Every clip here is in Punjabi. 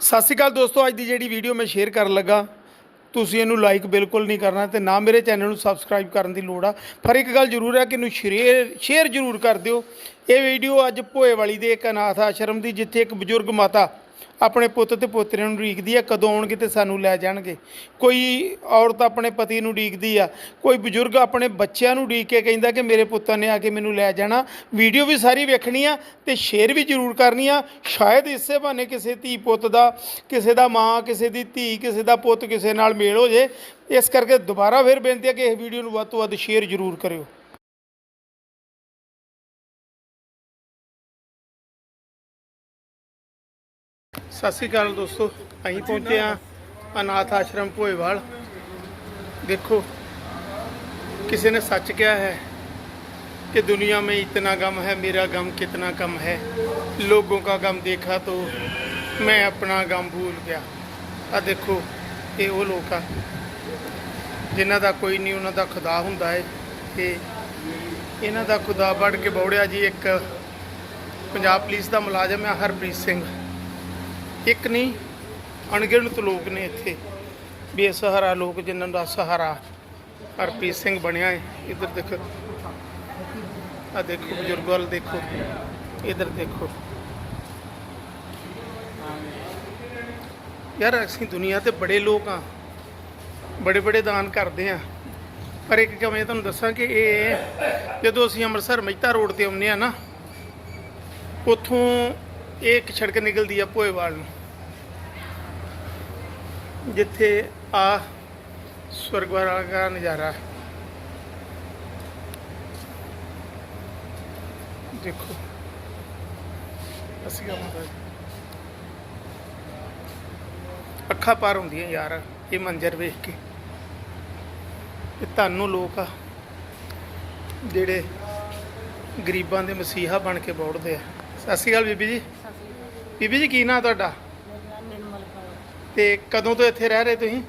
ਸਤਿ ਸ਼੍ਰੀ ਅਕਾਲ ਦੋਸਤੋ, ਅੱਜ ਦੀ ਜਿਹੜੀ ਵੀਡੀਓ ਮੈਂ ਸ਼ੇਅਰ ਕਰਨ ਲੱਗਾ, ਤੁਸੀਂ ਇਹਨੂੰ ਲਾਈਕ ਬਿਲਕੁਲ ਨਹੀਂ ਕਰਨਾ ਤੇ ਨਾ ਮੇਰੇ ਚੈਨਲ ਨੂੰ ਸਬਸਕ੍ਰਾਈਬ ਕਰਨ ਦੀ ਲੋੜ ਆ। ਪਰ ਇੱਕ ਗੱਲ ਜ਼ਰੂਰ ਹੈ ਕਿ ਇਹਨੂੰ ਸ਼ੇਅਰ ਸ਼ੇਅਰ ਜ਼ਰੂਰ ਕਰ ਦਿਓ। ਇਹ ਵੀਡੀਓ ਅੱਜ ਭੋਏ ਵਾਲੀ ਦੇ ਇੱਕ ਅਨਾਥ ਆਸ਼ਰਮ ਦੀ, ਜਿੱਥੇ ਇੱਕ ਬਜ਼ੁਰਗ ਮਾਤਾ ਆਪਣੇ ਪੁੱਤ ਤੇ ਪੋਤਰਿਆਂ ਨੂੰ ਉਡੀਕਦੀ ਆ, ਕਦੋਂ ਆਉਣਗੇ ਤੇ ਸਾਨੂੰ ਲੈ ਜਾਣਗੇ। ਕੋਈ ਔਰਤ ਆਪਣੇ ਪਤੀ ਨੂੰ ਉਡੀਕਦੀ ਆ, ਕੋਈ ਬਜ਼ੁਰਗ ਆਪਣੇ ਬੱਚਿਆਂ ਨੂੰ ਉਡੀਕ ਕੇ ਕਹਿੰਦਾ ਕਿ ਮੇਰੇ ਪੁੱਤਾਂ ਨੇ ਆ ਕੇ ਮੈਨੂੰ ਲੈ ਜਾਣਾ। ਵੀਡੀਓ ਵੀ ਸਾਰੀ ਵੇਖਣੀ ਆ ਤੇ ਸ਼ੇਅਰ ਵੀ ਜ਼ਰੂਰ ਕਰਨੀ ਆ। ਸ਼ਾਇਦ ਇਸੇ ਬਹਾਨੇ ਕਿਸੇ ਧੀ ਪੁੱਤ ਦਾ, ਕਿਸੇ ਦਾ ਮਾਂ, ਕਿਸੇ ਦੀ ਧੀ, ਕਿਸੇ ਦਾ ਪੁੱਤ ਕਿਸੇ ਨਾਲ ਮੇਲ ਹੋ ਜੇ। ਇਸ ਕਰਕੇ ਦੁਬਾਰਾ ਫਿਰ ਬੇਨਤੀ ਹੈ ਕਿ ਇਹ ਵੀਡੀਓ ਨੂੰ ਵੱਧ ਤੋਂ ਵੱਧ ਸ਼ੇਅਰ ਜ਼ਰੂਰ ਕਰਿਓ। ਸਤਿ ਸ੍ਰੀ ਅਕਾਲ ਦੋਸਤੋ ਅਸੀਂ ਪਹੁੰਚੇ ਆ ਅਨਾਥ ਆਸ਼ਰਮ ਭੋਏਵਾਲ ਦੇਖੋ ਕਿਸੇ ਨੇ ਸੱਚ ਕਿਹਾ ਹੈ कि दुनिया में इतना गम है मेरा गम कितना कम है लोगों का गम देखा तो मैं अपना गम भूल गया ਆ ਦੇਖੋ ਇਹ ਉਹ ਲੋਕ ਆ ਜਿਨ੍ਹਾਂ ਦਾ ਕੋਈ ਨਹੀਂ ਉਹਨਾਂ ਦਾ ਖੁਦਾ ਹੁੰਦਾ ਹੈ ਤੇ ਇਹਨਾਂ ਦਾ ਖੁਦਾ ਵੱਢ ਕੇ ਬੌੜਿਆ ਜੀ ਇੱਕ ਪੰਜਾਬ ਪੁਲਿਸ ਦਾ ਮੁਲਾਜ਼ਮ ਹੈ ਹਰਪ੍ਰੀਤ ਸਿੰਘ ਇੱਕ ਨਹੀਂ, ਅਣਗਿਣਤ ਲੋਕ ਨੇ ਇੱਥੇ। ਬੇਸਹਾਰਾ ਲੋਕ ਜਿਨ੍ਹਾਂ ਦਾ ਸਹਾਰਾ ਹਰਪ੍ਰੀਤ ਸਿੰਘ ਬਣਿਆ ਹੈ। ਇੱਧਰ ਦੇਖੋ। ਆ ਦੇਖੋ ਬਜ਼ੁਰਗ ਵੱਲ ਦੇਖੋ। ਇੱਧਰ ਦੇਖੋ। ਯਾਰ ਅਸੀਂ ਦੁਨੀਆ ਤੇ ਬੜੇ ਲੋਕ ਆ ਬੜੇ ਬੜੇ ਦਾਨ ਕਰਦੇ ਆ ਪਰ ਇੱਕ ਗੱਲ ਮੈਂ ਤੁਹਾਨੂੰ ਦੱਸਾਂ ਕਿ ਇਹ ਜਦੋਂ ਅਸੀਂ ਅੰਮ੍ਰਿਤਸਰ ਮਹਿਤਾ ਰੋਡ ਤੇ ਆਉਂਦੇ ਆ ਨਾ, ਉੱਥੋਂ ਇਹ ਇੱਕ ਸੜਕ ਨਿਕਲਦੀ ਆ ਭੋਏਵਾਲ ਨੂੰ। ਜਿੱਥੇ ਆ ਸਵਰਗਵਾਲ ਦਾ ਨਜ਼ਾਰਾ ਹੈ। ਦੇਖੋ। ਅਸੀਂ ਮਾਤਾ ਜੀ ਅੱਖਾਂ ਪਾਰ ਹੁੰਦੀਆਂ ਯਾਰ, ਇਹ ਮੰਜ਼ਰ ਵੇਖ ਕੇ। ਇਹ ਤੁਹਾਨੂੰ ਲੋਕ ਆ, ਜਿਹੜੇ ਗਰੀਬਾਂ ਦੇ ਮਸੀਹਾ ਬਣ ਕੇ ਬੋੜਦੇ ਆ। ਸਤਿ ਸ਼੍ਰੀ ਅਕਾਲ ਬੀਬੀ ਜੀ। ਬੀਬੀ ਜੀ, ਕੀ ਨਾਂ ਤੁਹਾਡਾ? ਨਿਰਮਲ ਕੌਰ ਤੇ ਕਦੋਂ ਤੋਂ ਇੱਥੇ ਰਹਿ ਰਹੇ ਤੁਸੀਂ?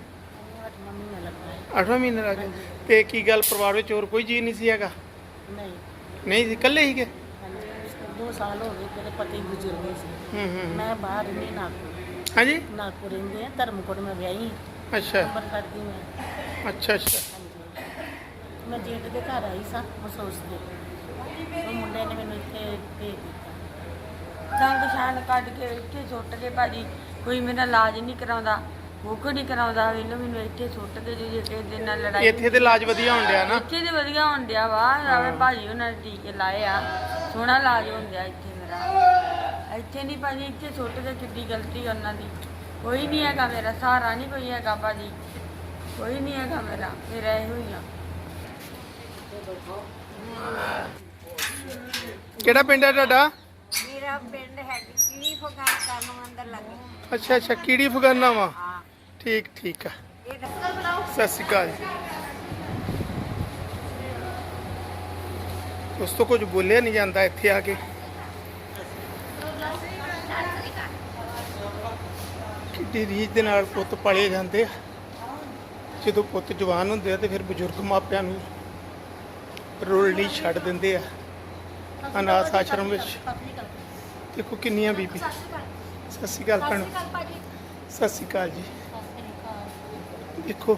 ਅੱਠਵਾਂ ਮਹੀਨਾ ਲੱਗਾ ਹੈ 8ਵਾਂ ਮਹੀਨਾ ਲੱਗ ਗਿਆ। ਤੇ ਕੀ ਗੱਲ, ਪਰਿਵਾਰ ਵਿੱਚ ਹੋਰ ਕੋਈ ਜੀ ਨਹੀਂ ਸੀ ਹੈਗਾ? ਨਹੀਂ ਨਹੀਂ ਸੀ, ਇਕੱਲੇ ਸੀਗੇ? ਹਾਂਜੀ ਦੋ ਸਾਲ ਹੋ ਗਏ ਤੇਰੇ ਪਤੀ ਗੁਜ਼ਰ ਗਏ ਸੀ ਹੂੰ ਹੂੰ। ਮੈਂ ਬਾਹਰ ਰਹਿੰਦੀ ਨਾਗਪੁਰ ਹਾਂਜੀ? ਨਾਗਪੁਰ ਰਹਿੰਦੇ ਆ ਧਰਮਕੋਟ ਮੈਂ ਵਿਆਹੀ ਅੱਛਾ। ਅੰਮ੍ਰਿਤਸਰ ਦੀ ਮੈਂ ਅੱਛਾ ਅੱਛਾ। ਹਾਂਜੀ ਮੈਂ ਜੇਠ ਦੇ ਘਰ ਆਈ ਸਾਂ ਮਸੋਸ ਦੇ। ਉਹ ਮੁੰਡੇ ਨੇ ਮੈਨੂੰ ਇੱਥੇ ਭੇਜ ਦਿੱਤਾ। ਸੰਗ ਸ਼ਾਨ ਕੱਢ ਕੇ ਇੱਥੇ ਸੁੱਟ ਕੇ ਭਾਜੀ ਕੋਈ ਮੇਰਾ ਇਲਾਜ ਨਹੀਂ ਕਰਾਉਂਦਾ ਮੁੱਖ ਨਹੀਂ ਕਰਾਉਂਦਾ ਵੇਲੋ ਮੈਨੂੰ ਇੱਥੇ ਸੁੱਟ ਕੇ ਜੇ ਕਿਸੇ ਦੇ ਨਾਲ ਲੜਾਈ ਇੱਥੇ ਤੇ ਇਲਾਜ ਵਧੀਆ ਹੋਣ ਡਿਆ ਨਾ। ਇੱਥੇ ਤੇ ਵਧੀਆ ਹੋਣ ਡਿਆ ਵਾ ਆਵੇ ਭਾਜੀ ਉਹਨਾਂ ਨੇ ਟੀਕੇ ਲਾਏ ਆ ਸੋਹਣਾ ਇਲਾਜ ਹੋਣ ਡਿਆ ਇੱਥੇ ਮੇਰਾ। ਇੱਥੇ ਨਹੀਂ ਭਾਜੀ ਇੱਥੇ ਸੁੱਟ ਕੇ ਕਿੱਡੀ ਗਲਤੀ ਉਹਨਾਂ ਦੀ। ਕੋਈ ਨਹੀਂ ਹੈਗਾ ਮੇਰਾ ਸਹਾਰਾ ਨਹੀਂ ਕੋਈ ਹੈਗਾ ਭਾਜੀ। ਕੋਈ ਨਹੀਂ ਹੈਗਾ ਮੇਰਾ ਮੇਰਾ ਇਹੋ ਹੀ ਆ। ਕਿਹੜਾ ਪਿੰਡ ਹੈ ਤੁਹਾਡਾ? ਮੇਰਾ ਪਿੰਡ ਹੈ ਕਿਹੜੀ ਫਗਾਨ ਕਰਨ ਅੰਦਰ ਲੱਗੇ। ਅੱਛਾ ਅੱਛਾ ਕੀੜੀ ਫਗਾਨਾ ਵਾ? ਹਾਂ। ਠੀਕ ਠੀਕ ਆ। ਸਤਿ ਸ਼੍ਰੀ ਅਕਾਲ ਉਸ ਤੋਂ ਕੁਝ ਬੋਲਿਆ ਨਹੀਂ ਜਾਂਦਾ ਇੱਥੇ ਆ ਕੇ। ਕਿੱਡੀ ਰੀਝ ਦੇ ਨਾਲ ਪੁੱਤ ਪਾਲੇ ਜਾਂਦੇ ਆ। ਜਦੋਂ ਪੁੱਤ ਜਵਾਨ ਹੁੰਦੇ ਆ ਤੇ ਫਿਰ ਬਜ਼ੁਰਗ ਮਾਪਿਆਂ ਨੂੰ ਰੋਲਣੀ ਛੱਡ ਦਿੰਦੇ ਆ। ਅਨਾਥ ਆਸ਼ਰਮ ਵਿੱਚ। ਦੇਖੋ ਕਿੰਨੀਆਂ ਬੀਬੀ। ਸਤਿ ਸ਼੍ਰੀ ਅਕਾਲ। ਭੈਣ। ਸਤਿ ਸ਼੍ਰੀ ਅਕਾਲ ਜੀ। ਦੇਖੋ।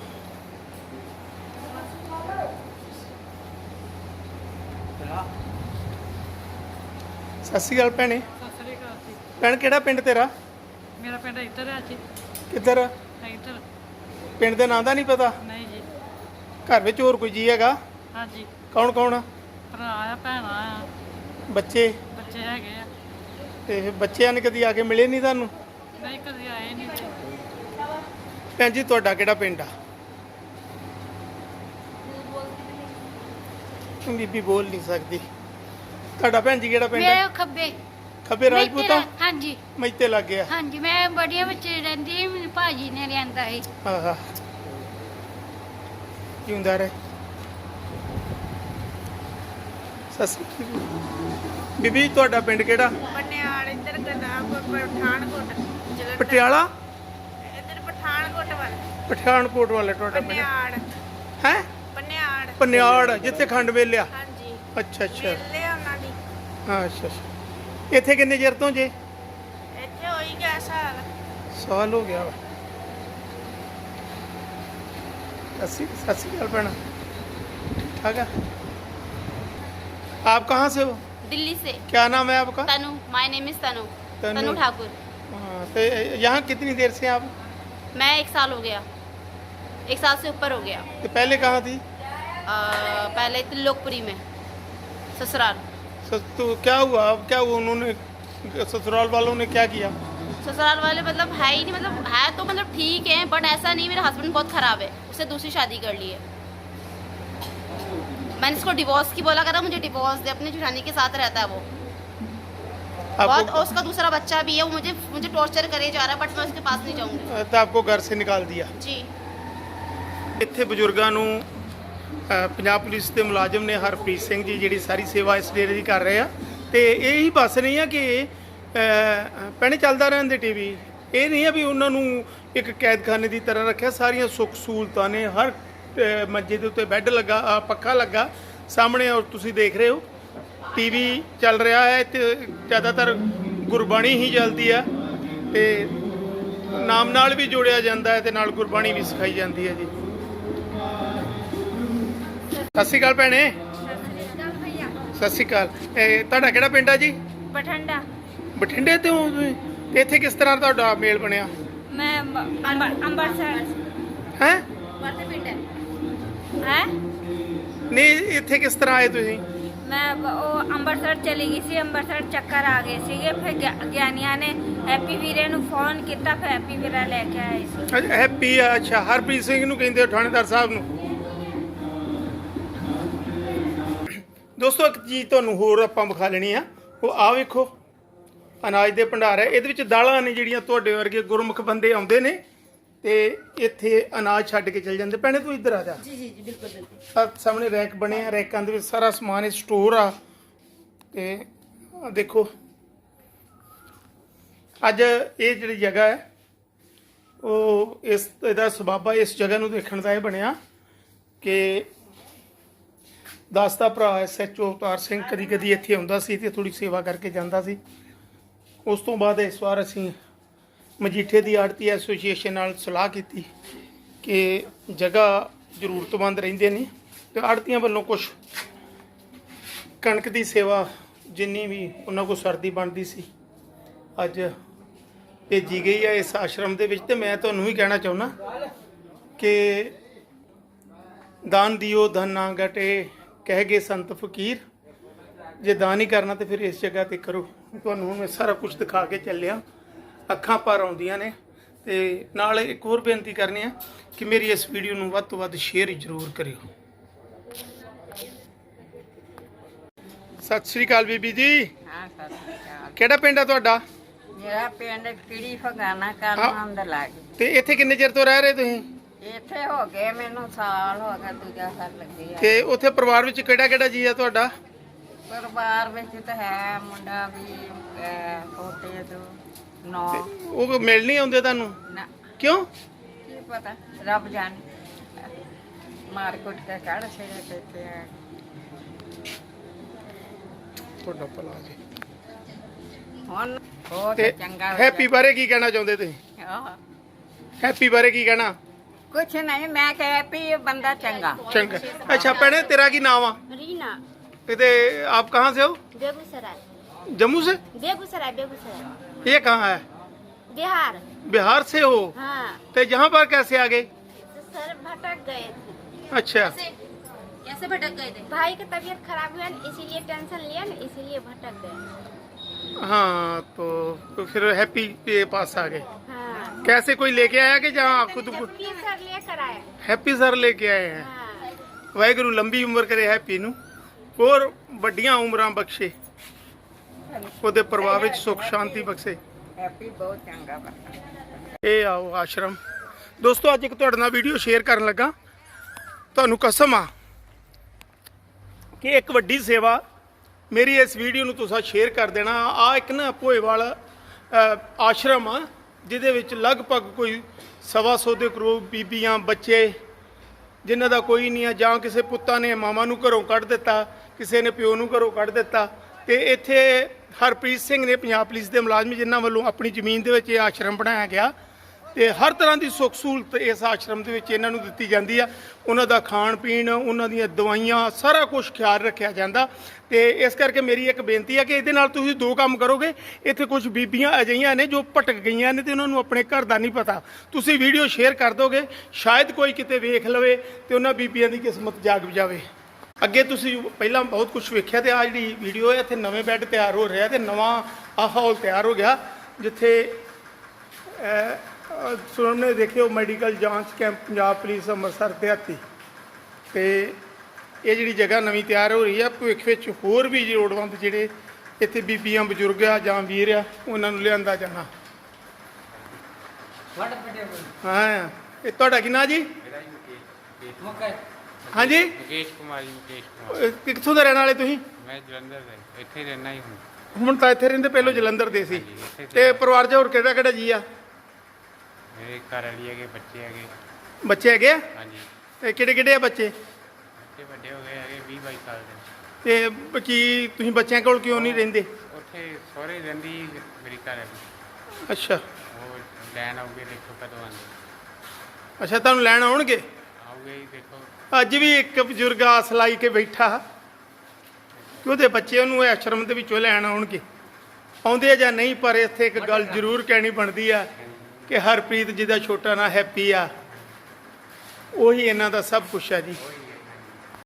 ਸਤਿ ਸ਼੍ਰੀ ਅਕਾਲ ਭੈਣੇ। ਸਤਿ ਸ੍ਰੀ ਅਕਾਲ ਜੀ। ਭੈਣ ਕਿਹੜਾ ਪਿੰਡ ਤੇਰਾ? ਮੇਰਾ ਪਿੰਡ ਇੱਧਰ ਹੈ ਜੀ। ਕਿੱਧਰ? ਇੱਧਰ। ਪਿੰਡ ਦੇ ਨਾਂ ਦਾ ਨਹੀਂ ਪਤਾ? ਨਹੀਂ ਜੀ। ਘਰ ਵਿੱਚ ਹੋਰ ਕੋਈ ਜੀ ਹੈਗਾ? ਹਾਂਜੀ। ਕੌਣ ਕੌਣ ਆ ਭਰਾ ਆ ਭੈਣ ਆ। ਬੱਚੇ? ਬੱਚੇ ਹੈਗੇ ਆ। ਤੇ ਬੱਚਿਆਂ ਨੇ ਕਦੀ ਆ ਕੇ ਮਿਲੇ ਨਹੀਂ ਤੁਹਾਨੂੰ? ਨਹੀਂ ਕਦੇ ਆਏ ਨਹੀਂ ਭੈਣ ਜੀ ਤੁਹਾਡਾ ਕਿਹੜਾ ਪਿੰਡ ਆ? ਬੀਬੀ ਬੋਲ ਨਹੀਂ ਸਕਦੀ। ਤੁਹਾਡਾ ਭੈਣ ਜੀ ਕਿਹੜਾ ਪਿੰਡ ਮੇਰੇ ਹੈ ਖੱਬੇ ਖੱਬੇ ਰਾਜਪੂਤਾ ਤੇਰਾ- ਹਾਂਜੀ। ਮੈਤੇ ਲੱਗ ਗਿਆ। ਹਾਂਜੀ ਮੈਂ ਬੜੀਆਂ ਵਿੱਚ ਰਹਿੰਦੀ ਸੀ ਮੈਨੂੰ ਭਾਜੀ ਨੇ ਲਿਆਂਦਾ ਸੀ। ਆਹਾ। ਰਹੇ। ਸਤਿ ਸ਼੍ਰੀ ਅਕਾਲ। ਬੀਬੀ ਤੁਹਾਡਾ ਪਿੰਡ ਕਿਹੜਾ ਪਟਿਆਲ ਇੱਧਰ ਗਰਦਾਸਪੁਰ ਪਠਾਨਕੋਟ ਜਲੰਧਰ ਪਟਿਆਲਾ ਇੱਧਰ ਪਠਾਨਕੋਟ ਵੱਲ ਪਠਾਨਕੋਟ ਵਾਲੇ ਤੁਹਾਡਾ ਪਿੰਡ ਪਨਿਆੜ ਹੈ ਪਨਿਆੜ ਪਨਿਆੜ ਜਿੱਥੇ ਖੰਡ ਵੇਲਿਆ ਹਾਂਜੀ ਅੱਛਾ ਅੱਛਾ ਮੇਲੇ ਆ ਉਹਨਾਂ ਦੀ ਹਾਂ ਅੱਛਾ ਅੱਛਾ ਇੱਥੇ ਕਿੰਨੇ ਚਿਰ ਤੋਂ ਜੇ ਇੱਥੇ ਹੋਈ ਗਿਆ ਸਾਲ ਸਾਲ ਹੋ ਗਿਆ ਵਾ अस्सी अस्सी साल पढ़ना ठीक है आप कहाँ से हो दिल्ली से। क्या नाम है आपका? Tanu my name is Tanu. Tanu. Thakur. हाँ, तो यहाँ कितनी देर से आप? मैं एक साल हो गया। एक साल से ऊपर हो गया। तो पहले कहाँ थी? अ, पहले त्रिलोकपुरी में ससुराल। तो क्या हुआ? अब क्या हुआ? उन्होंने ससुराल वालों ने क्या किया? ससुराल वाले मतलब है ही नहीं मतलब है तो मतलब ठीक है बट ऐसा नहीं मेरा हस्बैंड बहुत खराब है। उससे दूसरी शादी कर ली है। मैंने इसको डिवोर्स की बोला करा मुझे डिवोर्स दे अपनी जेठानी के साथ रहता है वो बहुत और आपको उसका दूसरा बच्चा भी है वो मुझे मुझे टॉर्चर करे जा रहा है बट मैं उसके पास नहीं जाऊंगी तो आपको घर से निकाल दिया जी ਇੱਥੇ ਬਜ਼ੁਰਗਾਂ ਨੂੰ ਅ, ਪੰਜਾਬ ਪੁਲਿਸ ਦੇ ਮੁਲਾਜ਼ਮ ਨੇ ਹਰਪ੍ਰੀਤ ਸਿੰਘ ਜੀ ਜਿਹੜੀ ਸਾਰੀ ਸੇਵਾ ਇਸ ਡੇਰੇ ਦੀ ਕਰ ਰਹੇ ਆ ਤੇ ਇਹ ਹੀ ਬਸ ਨਹੀਂ ਆ ਕਿ ਪੈਣੇ ਚੱਲਦਾ ਰਹਿਣ ਦੇ ਟੀਵੀ ਇਹ ਨਹੀਂ ਆ ਵੀ ਉਹਨਾਂ ਨੂੰ ਇੱਕ ਕੈਦਖਾਨੇ ਦੀ ਤਰ੍ਹਾਂ ਰੱਖਿਆ ਸਾਰੀਆਂ ਸੁੱਖ ਸਹੂਲਤਾਂ ਨੇ ਹਰ ਅ, ਮੰਜੇ ਦੇ ਉੱਤੇ ਬੈੱਡ ਲੱਗਾ ਪੱਖਾ ਲੱਗਾ ਸਾਹਮਣੇ ਔਰ ਤੁਸੀਂ ਦੇਖ ਰਹੇ ਹੋ। ਟੀਵੀ ਚੱਲ ਰਿਹਾ ਹੈ ਤੇ ਜ਼ਿਆਦਾਤਰ ਗੁਰਬਾਣੀ ਹੀ ਚੱਲਦੀ ਆ ਤੇ ਨਾਮ ਨਾਲ ਵੀ ਜੋੜਿਆ ਜਾਂਦਾ ਹੈ ਤੇ ਨਾਲ ਗੁਰਬਾਣੀ ਵੀ ਸਿਖਾਈ ਜਾਂਦੀ ਹੈ ਜੀ। ਸਤਿ ਸ਼੍ਰੀ ਅਕਾਲ ਭੈਣੇ। ਸਤਿ ਸ਼੍ਰੀ ਅਕਾਲ ਇਹ ਤੁਹਾਡਾ ਕਿਹੜਾ ਪਿੰਡ ਆ ਜੀ? ਬਠਿੰਡਾ। ਬਠਿੰਡੇ ਤੇ ਹੋ ਤੁਸੀਂ? ਤੇ ਇੱਥੇ ਕਿਸ ਤਰ੍ਹਾਂ ਤੁਹਾਡਾ ਮੇਲ ਬਣਿਆ? ਮੈਂ ਅੰਬਰਸਰ। ਹੈ? ਵਾਤੇ ਪਿੰਡ ਹੈ। ਹੈ? ਨਹੀਂ ਇੱਥੇ ਕਿਸ ਤਰ੍ਹਾਂ ਆਏ ਤੁਸੀਂ? ਮੈਂ ਬ- ਉਹ ਅੰਮ੍ਰਿਤਸਰ ਚਲੀ ਗਈ ਸੀ ਅੰਮ੍ਰਿਤਸਰ ਚੱਕਰ ਆ ਗਏ ਸੀਗੇ। ਫਿਰ ਗਿਆ- ਗਿਆਨੀਆਂ ਨੇ ਹੈਪੀ ਵੀਰੇ ਨੂੰ ਫੋਨ ਕੀਤਾ ਫਿਰ ਹੈਪੀ ਵੀਰਾ ਲੈ ਕੇ ਆਏ ਸੀ। ਅੱਛਾ, ਹੈਪੀ ਆ, ਅੱਛਾ ਹਰਪ੍ਰੀਤ ਸਿੰਘ ਨੂੰ ਕਹਿੰਦੇ ਥਾਣੇਦਾਰ ਸਾਹਿਬ ਨੂੰ? ਦੋਸਤੋ ਇੱਕ ਚੀਜ਼ ਤੁਹਾਨੂੰ ਹੋਰ ਆਪਾਂ ਵਿਖਾ ਲੈਣੀ ਆ। ਉਹ ਆ ਵੇਖੋ ਅਨਾਜ ਦੇ ਭੰਡਾਰ ਹੈ। ਇਹਦੇ ਵਿੱਚ ਦਾਲਾਂ ਨੇ ਜਿਹੜੀਆਂ ਤੁਹਾਡੇ ਵਰਗੇ ਗੁਰਮੁਖ ਬੰਦੇ ਆਉਂਦੇ ਨੇ। ਤੇ ਇੱਥੇ ਅਨਾਜ ਛੱਡ ਕੇ ਚਲ ਜਾਂਦੇ। ਭੈਣੇ ਤੂੰ ਇੱਧਰ ਆ ਜਾ। ਜੀ ਜੀ ਜੀ ਬਿਲਕੁਲ ਬਿਲਕੁਲ। ਸਾਹਮਣੇ ਰੈਕ ਬਣੇ ਆ ਰੈਕਾਂ ਦੇ ਵਿੱਚ ਸਾਰਾ ਸਮਾਨ ਇਹ ਸਟੋਰ ਆ। ਤੇ ਆਹ ਦੇਖੋ। ਅੱਜ ਇਹ ਜਿਹੜੀ ਜਗ੍ਹਾ ਹੈ ਉਹ ਇਸ ਇਹਦਾ ਸਬਾਬਾ ਇਸ ਜਗ੍ਹਾ ਨੂੰ ਦੇਖਣ ਦਾ ਇਹ ਬਣਿਆ ਕਿ ਦਾਸਤਾ ਭਰਾ ਐਸਐਚਓ ਅਵਤਾਰ ਸਿੰਘ ਕਦੀ ਕਦੀ ਇੱਥੇ ਆਉਂਦਾ ਸੀ ਤੇ ਥੋੜੀ ਸੇਵਾ ਕਰਕੇ ਜਾਂਦਾ ਸੀ। ਉਸ ਤੋਂ ਬਾਅਦ ਇਸ ਵਾਰ ਅਸੀਂ ਮਜੀਠੇ ਦੀ ਆੜਤੀ ਐਸੋਸੀਏਸ਼ਨ ਨਾਲ ਸਲਾਹ ਕੀਤੀ ਕਿ ਜਗ੍ਹਾ ਜ਼ਰੂਰਤਮੰਦ ਰਹਿੰਦੇ ਨੇ ਤੇ ਆੜਤੀਆਂ ਵੱਲੋਂ ਕੁਝ ਕਣਕ ਦੀ ਸੇਵਾ ਜਿੰਨੀ ਵੀ ਉਹਨਾਂ ਕੋਲ ਸਰਦੀ ਬਣਦੀ ਸੀ, ਅੱਜ ਭੇਜੀ ਗਈ ਹੈ ਇਸ ਆਸ਼ਰਮ ਦੇ ਵਿੱਚ ਤੇ ਮੈਂ ਤੁਹਾਨੂੰ ਵੀ ਕਹਿਣਾ ਚਾਹੁੰਦਾ ਕਿ ਦਾਨ ਦਿਓ, ਧਨ ਨਾ ਘਟੇ, ਕਹਿ ਗਏ ਸੰਤ ਫਕੀਰ, ਜੇ ਦਾਨ ਹੀ ਕਰਨਾ ਤੇ ਫਿਰ ਇਸ ਜਗ੍ਹਾ ਤੇ ਕਰੋ। ਤੁਹਾਨੂੰ ਹੁਣ ਮੈਂ ਸਾਰਾ ਕੁਝ ਦਿਖਾ ਕੇ ਚੱਲਿਆ। ਅੱਖਾਂ ਪਰ ਆਉਂਦੀਆਂ ਨੇ ਤੇ ਨਾਲ ਇੱਕ ਹੋਰ ਬੇਨਤੀ ਕਰਨੀ ਆ ਕਿ ਮੇਰੀ ਇਸ ਵੀਡੀਓ ਨੂੰ ਵੱਧ ਤੋਂ ਵੱਧ ਸ਼ੇਅਰ ਜ਼ਰੂਰ ਕਰਿਓ। ਸਤਿ ਸ਼੍ਰੀ ਅਕਾਲ ਬੀਬੀ ਜੀ। ਹਾਂ ਸਤਿ ਸ਼੍ਰੀ ਅਕਾਲ। ਕਿਹੜਾ ਪਿੰਡ ਆ ਤੁਹਾਡਾ? ਮੇਰਾ ਪਿੰਡ ਕਿੜੀ ਫਗਾਨਾ ਹਾਂ। ਕਰਨਾਮ ਦਾ ਲਾਗ। ਤੇ ਇੱਥੇ ਕਿੰਨੇ ਚਿਰ ਤੋਂ ਰਹਿ ਰਹੇ ਤੁਸੀਂ? ਇੱਥੇ ਹੋ ਗਏ ਮੈਨੂੰ ਸਾਲ ਹੋ ਗਿਆ ਦੂਜਾ ਸਾਲ ਲੱਗੀ ਆ। ਤੇ ਉੱਥੇ ਪਰਿਵਾਰ ਵਿੱਚ ਕਿਹੜਾ ਕਿਹੜਾ ਜੀ ਆ ਤੁਹਾਡਾ? ਪਰਿਵਾਰ ਵਿੱਚ ਤਾਂ ਹੈ ਮੁੰਡਾ ਵੀ ਪੋਤੇ ਦੋ। ਨੌ ਉਹ ਮਿਲ ਨਹੀਂ ਆਉਂਦੇ ਤੁਹਾਨੂੰ ਨਾ ਕਿਉਂ ਕੀ ਪਤਾ ਰੱਬ ਜਾਣੇ ਮਾਰ ਕੁੱਟ ਕੇ ਕੱਢ ਛੜੇ ਪੇਤੇ ਆ ਤੁਹਾਡਾ ਭਲਾ ਜੀ ਹੁਣ ਬਹੁਤ ਤੇ ਚੰਗਾ ਹੈਪੀ ਬਾਰੇ ਕੀ ਕਹਿਣਾ ਚਾਹੁੰਦੇ ਤੁਸੀਂ ਆਹ, ਹੈਪੀ ਬਾਰੇ ਕੀ ਕਹਿਣਾ ਕੁਛ ਨਹੀਂ ਮੈਂ ਕਹਿ ਵੀ ਇਹ ਬੰਦਾ ਚੰਗਾ ਚੰਗਾ ਅੱਛਾ ਭੈਣੇ ਤੇਰਾ ਕੀ ਨਾਮ ਆ रीना ਤੇ ਆਪ ਕਹਾਂ ਸੇ ਹੋ बेगूसराय जम्मू से बेगूसराय बेगूसराय ये कहाँ है बिहार बिहार से हो हाँ तो यहाँ पर कैसे आ गए तो सर भटक गए थे अच्छा कैसे भटक गए थे भाई की तबीयत खराब हुआ न इसीलिए टेंशन लिया न इसीलिए भटक गए हाँ तो, तो फिर हैप्पी के पास आ गए हाँ कैसे कोई लेके आया कि जहाँ खुद को जबकि सर लेकर आया हैप्पी सर लेके आए हैं हाँ ਵਾਹਿਗੁਰੂ ਲੰਬੀ ਉਮਰ ਕਰੇ ਹੈਪੀ ਨੂੰ ਹੋਰ ਵੱਡੀਆਂ ਉਮਰਾਂ ਬਖਸ਼ੇ ਉਹਦੇ ਪਰਿਵਾਰ ਵਿੱਚ ਸੁੱਖ ਸ਼ਾਂਤੀ ਬਖਸ਼ੇ। ਹੈਪੀ ਬਹੁਤ ਚੰਗਾ ਬੰਦਾ ਇਹ ਆਓ ਆਸ਼ਰਮ। ਦੋਸਤੋ ਅੱਜ ਇੱਕ ਤੁਹਾਡੇ ਨਾਲ ਵੀਡੀਓ ਸ਼ੇਅਰ ਕਰਨ ਲੱਗਾ। ਤੁਹਾਨੂੰ ਕਸਮ ਆ ਕਿ ਇੱਕ ਵੱਡੀ ਸੇਵਾ ਮੇਰੀ ਇਸ ਵੀਡੀਓ ਨੂੰ ਤੁਸੀਂ ਸ਼ੇਅਰ ਕਰ ਦੇਣਾ। ਆ ਇੱਕ ਨਾ ਭੋਏਵਾਲ ਅ, ਆਸ਼ਰਮ ਆ ਜਿਹਦੇ ਵਿੱਚ ਲਗਭਗ ਕੋਈ ਸਵਾ ਸੌ ਦੇ ਕਰੋੜ ਬੀਬੀਆਂ ਬੱਚੇ ਜਿਨ੍ਹਾਂ ਦਾ ਕੋਈ ਨਹੀਂ ਆ ਜਾਂ ਕਿਸੇ ਪੁੱਤਾਂ ਨੇ ਮਾਵਾਂ ਨੂੰ ਘਰੋਂ ਕੱਢ ਦਿੱਤਾ ਕਿਸੇ ਨੇ ਪਿਓ ਨੂੰ ਘਰੋਂ ਕੱਢ ਦਿੱਤਾ। ਤੇ ਇੱਥੇ ਹਰਪ੍ਰੀਤ ਸਿੰਘ ਨੇ ਪੰਜਾਬ ਪੁਲਿਸ ਦੇ ਮੁਲਾਜ਼ਮ ਜਿਨ੍ਹਾਂ ਵੱਲੋਂ ਆਪਣੀ ਜ਼ਮੀਨ ਦੇ ਵਿੱਚ ਇਹ ਆਸ਼ਰਮ ਬਣਾਇਆ ਗਿਆ ਤੇ ਹਰ ਤਰ੍ਹਾਂ ਦੀ ਸੁੱਖ ਸਹੂਲਤ ਇਸ ਆਸ਼ਰਮ ਦੇ ਵਿੱਚ ਇਹਨਾਂ ਨੂੰ ਦਿੱਤੀ ਜਾਂਦੀ ਆ। ਉਹਨਾਂ ਦਾ ਖਾਣ ਪੀਣ, ਉਹਨਾਂ ਦੀਆਂ ਦਵਾਈਆਂ, ਸਾਰਾ ਕੁਝ ਖਿਆਲ ਰੱਖਿਆ ਜਾਂਦਾ ਤੇ ਇਸ ਕਰਕੇ ਮੇਰੀ ਇੱਕ ਬੇਨਤੀ ਆ ਕਿ ਇਹਦੇ ਨਾਲ ਤੁਸੀਂ ਦੋ ਕੰਮ ਕਰੋਗੇ। ਇੱਥੇ ਕੁਝ ਬੀਬੀਆਂ ਅਜਿਹੀਆਂ ਨੇ ਜੋ ਭਟਕ ਗਈਆਂ ਨੇ ਤੇ ਉਹਨਾਂ ਨੂੰ ਆਪਣੇ ਘਰ ਦਾ ਨਹੀਂ ਪਤਾ। ਤੁਸੀਂ ਵੀਡੀਓ ਸ਼ੇਅਰ ਕਰ ਦੋਗੇ, ਸ਼ਾਇਦ ਕੋਈ ਕਿਤੇ ਵੇਖ ਲਵੇ ਤੇ ਉਹਨਾਂ ਬੀਬੀਆਂ ਦੀ ਕਿਸਮਤ ਜਾਗ ਜਾਵੇ। ਅੱਗੇ ਤੁਸੀਂ ਪਹਿਲਾਂ ਬਹੁਤ ਕੁਝ ਵੇਖਿਆ ਤੇ ਆ ਜਿਹੜੀ ਵੀਡੀਓ ਹੈ ਇੱਥੇ ਨਵੇਂ ਬੈੱਡ ਤਿਆਰ ਹੋ ਰਿਹਾ ਤੇ ਨਵਾਂ ਆਹ ਹਾਲ ਤਿਆਰ ਹੋ ਗਿਆ ਜਿੱਥੇ ਸਾਹਮਣੇ ਦੇਖਿਓ ਮੈਡੀਕਲ ਜਾਂਚ ਕੈਂਪ ਪੰਜਾਬ ਪੁਲਿਸ ਅੰਮ੍ਰਿਤਸਰ ਦਿਹਾਤੀ ਤੇ ਇਹ ਜਿਹੜੀ ਜਗ੍ਹਾ ਨਵੀਂ ਤਿਆਰ ਹੋ ਰਹੀ ਆ ਭਵਿੱਖ ਵਿੱਚ ਹੋਰ ਵੀ ਲੋੜਵੰਦ ਜਿਹੜੇ ਇੱਥੇ ਬੀਬੀਆਂ ਬਜ਼ੁਰਗ ਆ ਜਾਂ ਵੀਰ ਆ ਉਹਨਾਂ ਨੂੰ ਲਿਆਂਦਾ ਜਾਣਾ ਹਾਂ ਇਹ ਤੁਹਾਡਾ ਕੀ ਨਾਂ ਜੀ ਹਾਂਜੀ? ਮੁਕੇਸ਼ ਕੁਮਾਰ ਮੁਕੇਸ਼ ਕੁਮਾਰ। ਅਹ ਕਿੱਥੋਂ ਦੇ ਰਹਿਣ ਵਾਲੇ ਤੁਸੀਂ? ਮੈਂ ਜਲੰਧਰ ਦਾ ਇੱਥੇ ਹੀ ਰਹਿਣਾ ਹੀ ਹੁਣ। ਹੁਣ ਤਾਂ ਇੱਥੇ ਰਹਿੰਦੇ ਪਹਿਲਾਂ ਜਲੰਧਰ ਦੇ ਸੀ। ਹਾਂਜੀ, ਇੱਥੇ ਤੇ ਪਰਿਵਾਰ 'ਚ ਹੋਰ ਕਿਹੜਾ ਕਿਹੜਾ ਜੀ ਆ? ਮੇਰੇ ਘਰ ਵਾਲੀ ਹੈਗੇ ਬੱਚੇ ਹੈਗੇ। ਬੱਚੇ ਹੈਗੇ ਆ? ਹਾਂਜੀ। ਤੇ ਕਿਹੜੇ ਕਿਹੜੇ ਆ ਬੱਚੇ? ਬੱਚੇ ਵੱਡੇ ਹੋ ਗਏ ਹੈਗੇ 20 22 ਸਾਲ ਦੇ। ਤੇ ਬ- ਕੀ ਤੁਸੀਂ ਬੱਚਿਆਂ ਕੋਲ ਕਿਉਂ ਨਹੀਂ ਰਹਿੰਦੇ? ਉੱਥੇ ਸਹੁਰੇ ਰਹਿੰਦੀ ਮੇਰੀ ਘਰ ਵਾਲੀ। ਅੱਛਾ। ਉਹ ਲੈਣ ਆਉਗੇ ਦੇਖੋ ਕਦੋਂ ਆਉਂਦੇ। ਅੱਛਾ ਤੁਹਾਨੂੰ ਲੈਣ ਆਉਣਗੇ? ਦੇਖੋ। ਅੱਜ ਵੀ ਇੱਕ ਬਜ਼ੁਰਗ ਆਸ ਲਾਈ ਕੇ ਬੈਠਾ। ਕਿ ਉਹਦੇ ਬੱਚੇ ਉਹਨੂੰ ਇਹ ਆਸ਼ਰਮ ਦੇ ਵਿੱਚੋਂ ਲੈਣ ਆਉਣਗੇ। ਆਉਂਦੇ ਆ ਜਾਂ ਨਹੀਂ ਪਰ ਇੱਥੇ ਇੱਕ ਗੱਲ ਜ਼ਰੂਰ ਕਹਿਣੀ ਬਣਦੀ ਆ ਕਿ ਹਰਪ੍ਰੀਤ ਜਿਹਦਾ ਛੋਟਾ ਨਾਂ ਹੈਪੀ ਆ। ਉਹੀ ਇਹਨਾਂ ਦਾ ਸਭ ਕੁਝ ਆ ਜੀ।